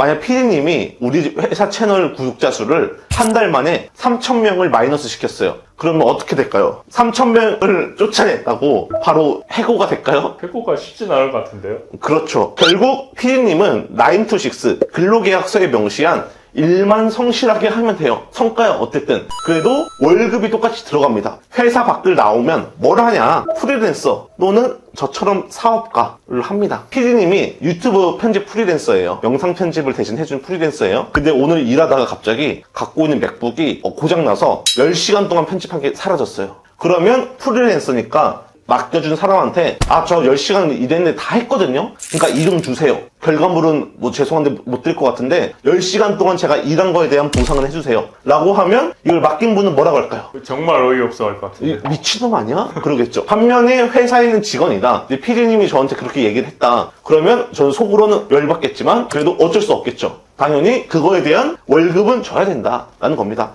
만약 피디님이 우리 회사 채널 구독자 수를 한 달 만에 3,000명을 마이너스 시켰어요. 그러면 어떻게 될까요? 3,000명을 쫓아냈다고 바로 해고가 될까요? 해고가 쉽진 않을 것 같은데요. 그렇죠. 결국 피디님은 9to6 근로계약서에 명시한 일만 성실하게 하면 돼요. 성과야 어쨌든. 그래도 월급이 똑같이 들어갑니다. 회사 밖을 나오면 뭘 하냐? 프리랜서 또는 저처럼 사업가를 합니다. 피디님이 유튜브 편집 프리랜서예요. 영상 편집을 대신 해준 프리랜서예요. 근데 오늘 일하다가 갑자기 갖고 있는 맥북이 어, 고장나서 10시간 동안 편집한 게 사라졌어요. 그러면 프리랜서니까 맡겨준 사람한테 아 저 10시간 일했는데 다 했거든요 그러니까 이름 주세요 결과물은 뭐 죄송한데 못 드릴 것 같은데 10시간 동안 제가 일한 거에 대한 보상을 해주세요 라고 하면 이걸 맡긴 분은 뭐라고 할까요? 정말 어이없어 할것이 같은데. 미친놈 아니야? 그러겠죠. 반면에 회사에 있는 직원이다. 근데 피디님이 저한테 그렇게 얘기를 했다. 그러면 저는 속으로는 열받겠지만 그래도 어쩔 수 없겠죠. 당연히 그거에 대한 월급은 줘야 된다라는 겁니다.